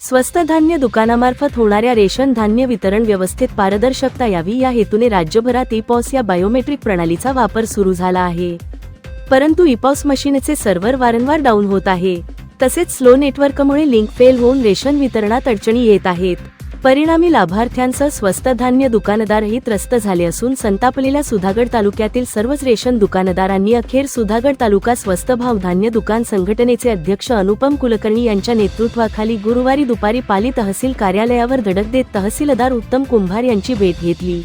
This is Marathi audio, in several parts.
स्वस्त धान्य दुकानामार्फत होणाऱ्या रेशन धान्य वितरण व्यवस्थेत पारदर्शकता यावी या हेतूने राज्यभरात इपॉस या बायोमेट्रिक प्रणालीचा वापर सुरू झाला आहे. परंतु इपॉस मशीनचे सर्व्हर वारंवार डाऊन होत आहे. तसेच स्लो नेटवर्कमुळे लिंक फेल होऊन रेशन वितरणात अडचणी येत आहेत. परिणामी लाभार्थ्यांसह स्वस्त धान्य दुकानदारही त्रस्त झाले असून संतापलेल्या सुधागड तालुक्यातील सर्वच रेशन दुकानदारांनी अखेर सुधागड तालुका स्वस्त भाव धान्य दुकान संघटनेचे अध्यक्ष अनुपम कुलकर्णी यांच्या नेतृत्वाखाली गुरुवारी दुपारी पाली तहसील कार्यालयावर धडक देत तहसीलदार उत्तम कुंभार यांची भेट घेतली.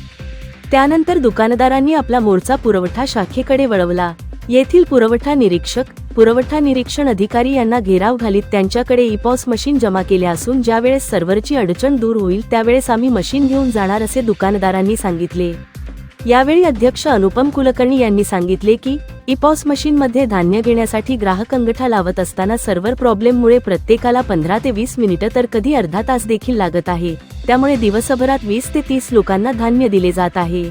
त्यानंतर दुकानदारांनी आपला मोर्चा पुरवठा शाखेकडे वळवला. येथील पुरवठा निरीक्षक पुरवठा निरीक्षण अधिकारी यांना घेराव घालीत. त्यांच्याकडे इपॉस मशीन जमा केल्या असून ज्यावेळेस सर्व्हरची अडचण दूर होईल त्यावेळेस आम्ही मशीन घेऊन जाणार असे दुकानदारांनी सांगितले. यावेळी अध्यक्ष अनुपम कुलकर्णी यांनी सांगितले की इपॉस मशीनमध्ये धान्य घेण्यासाठी ग्राहक अंगठा लावत असताना सर्व्हर प्रॉब्लेममुळे प्रत्येकाला पंधरा ते वीस मिनिटं तर कधी अर्धा तास देखील लागत आहे. त्यामुळे दिवसभरात वीस ते तीस लोकांना धान्य दिले जात आहे.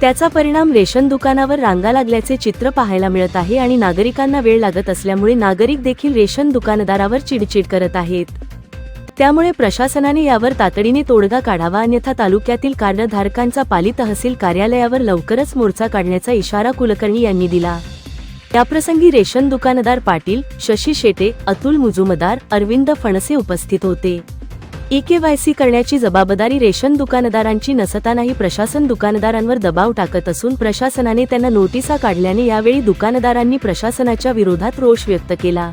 त्याचा परिणाम रेशन दुकानावर रांगा लागल्याचे चित्र पाहायला मिळत आहे आणि नागरिकांना वेळ लागत असल्यामुळे नागरिक देखील रेशन दुकानदारावर चिडचिड करत आहेत. त्यामुळे प्रशासनाने यावर तातडीने तोडगा काढावा अन्यथा तालुक्यातील कार्डधारकांचा पाली तहसील कार्यालयावर लवकरच मोर्चा काढण्याचा इशारा कुलकर्णी यांनी दिला. त्याप्रसंगी रेशन दुकानदार पाटील शशी शेटे अतुल मुजुमदार अरविंद फणसे उपस्थित होते. ई केवायसी करण्याची जबाबदारी रेशन दुकानदारांची नसतानाही प्रशासन दुकानदारांवर दबाव टाकत असून प्रशासनाने त्यांना नोटिसा काढल्याने यावेळी दुकानदारांनी प्रशासनाच्या विरोधात रोष व्यक्त केला.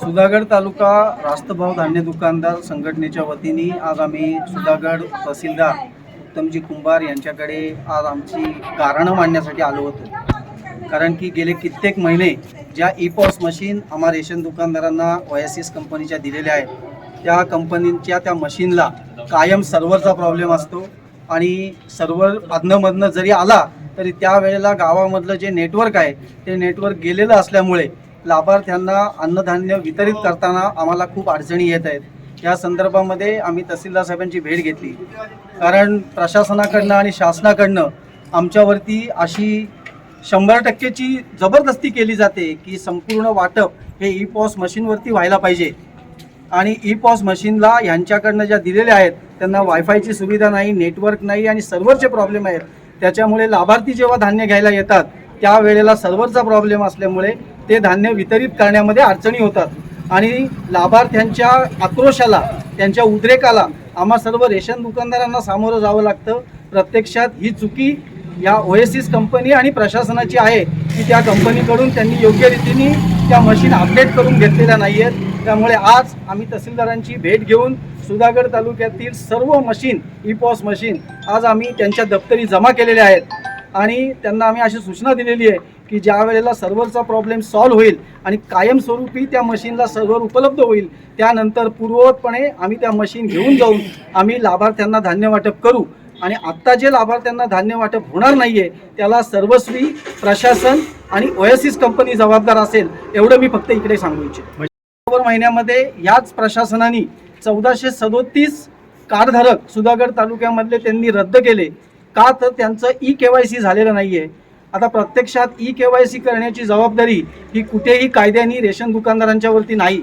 सुधागड तालुका रास्तभाव धान्य दुकानदार संघटनेच्या वतीने आज आम्ही सुधागड तहसीलदार उत्तमजी कुंभार यांच्याकडे आज आमची कारणं मांडण्यासाठी आलो होतो. कारण की गेले कित्येक महिने ज्या ई पॉस मशीन आम्हा रेशन दुकानदारांना ओएसिस कंपनीच्या दिलेल्या आहेत त्या कंपनीच्या त्या मशीनला कायम सर्व्हरचा प्रॉब्लेम असतो. आणि सर्व्हर अधनंमधनं जरी आला तरी त्यावेळेला गावामधलं जे नेटवर्क आहे ते नेटवर्क गेलेलं असल्यामुळे लाभार्थ्यांना अन्नधान्य वितरित करताना आम्हाला खूप अडचणी येत आहेत. या संदर्भामध्ये आम्ही तहसीलदार साहेबांची भेट घेतली. कारण प्रशासनाकडनं आणि शासनाकडनं आमच्यावरती अशी शंभर टक्केची जबरदस्ती केली जाते की संपूर्ण वाटप हे ई पॉस मशीनवरती व्हायला पाहिजे. आणि ई पॉस मशीनला ह्यांच्याकडनं ज्या दिलेल्या आहेत त्यांना वायफायची सुविधा नाही नेटवर्क नाही आणि सर्व्हरचे प्रॉब्लेम आहेत. त्याच्यामुळे लाभार्थी जेव्हा धान्य घ्यायला येतात त्यावेळेला सर्व्हरचा प्रॉब्लेम असल्यामुळे ते धान्य वितरित करण्यामध्ये अडचणी होतात. आणि लाभार्थ्यांच्या आक्रोशाला त्यांच्या उद्रेकाला आम्हा सर्व रेशन दुकानदारांना सामोरं जावं लागतं. प्रत्यक्षात ही चुकी या ओएसिस कंपनी आणि प्रशासनाची आहे की त्या कंपनीकडून त्यांनी योग्य रीतीने त्या मशीन अपडेट करून घेतलेल्या नाही आहेत त्यामुळे आज आम्ही तहसीलदारांची भेट घेऊन सुधागड तालुक्यातील सर्व मशीन ई पॉस मशीन आज आम्ही त्यांच्या दप्तरी जमा केलेल्या आहेत. आणि त्यांना आम्ही अशी सूचना दिलेली आहे की ज्या वेळेला सर्व्हरचा प्रॉब्लेम सॉल्व्ह होईल आणि कायमस्वरूपी त्या मशीनला सर्व्हर उपलब्ध होईल त्यानंतर पूर्ववतपणे आम्ही त्या मशीन घेऊन जाऊन आम्ही लाभार्थ्यांना धान्य वाटप करू. आणि आत्ता जे लाभार्थ्यांना धान्य वाटप होणार नाही आहे त्याला सर्वस्वी प्रशासन आणि ओएसिस कंपनी जबाबदार असेल एवढं मी फक्त इकडे सांगू इच्छितो. ऑक्टोबर महिन्यामध्ये याच प्रशासनाने चौदाशे सदोतीस कार्डधारक सुधागड तालुक्यामधले त्यांनी रद्द केले. का तर त्यांचं ई के वाय सी झालेलं नाही आहे आता प्रत्यक्षात ई के वाय सी करण्याची जबाबदारी ही कुठेही कायद्याने रेशन दुकानदारांच्यावरती नाही.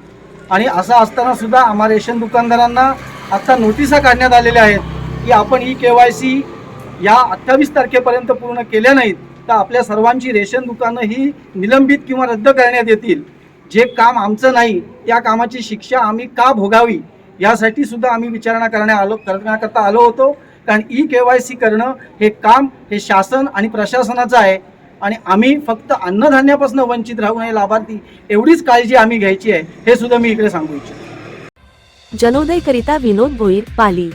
आणि असं असताना सुद्धा आम्हा रेशन दुकानदारांना आता नोटिसा काढण्यात आलेल्या आहेत की आपण ई के वाय सी या अठ्ठावीस तारखेपर्यंत पूर्ण केल्या नाहीत. तर आपल्या सर्वांची रेशन दुकानं ही निलंबित किंवा रद्द करण्यात येतील. जे काम आमचं नाही त्या कामाची शिक्षा आम्ही का भोगावी? यासाठी सुद्धा आम्ही विचारणा करण्या आलो करण्याकरता आलो होतो. कारण ई के वाय सी करणं हे काम हे शासन आणि प्रशासनाचं आहे. आणि आम्ही फक्त अन्नधान्यापासून वंचित राहू नये लाभार्थी एवढीच काळजी आम्ही घ्यायची आहे हे सुद्धा मी इकडे सांगू इच्छितो. जनोदय करिता विनोद भोईर पाली.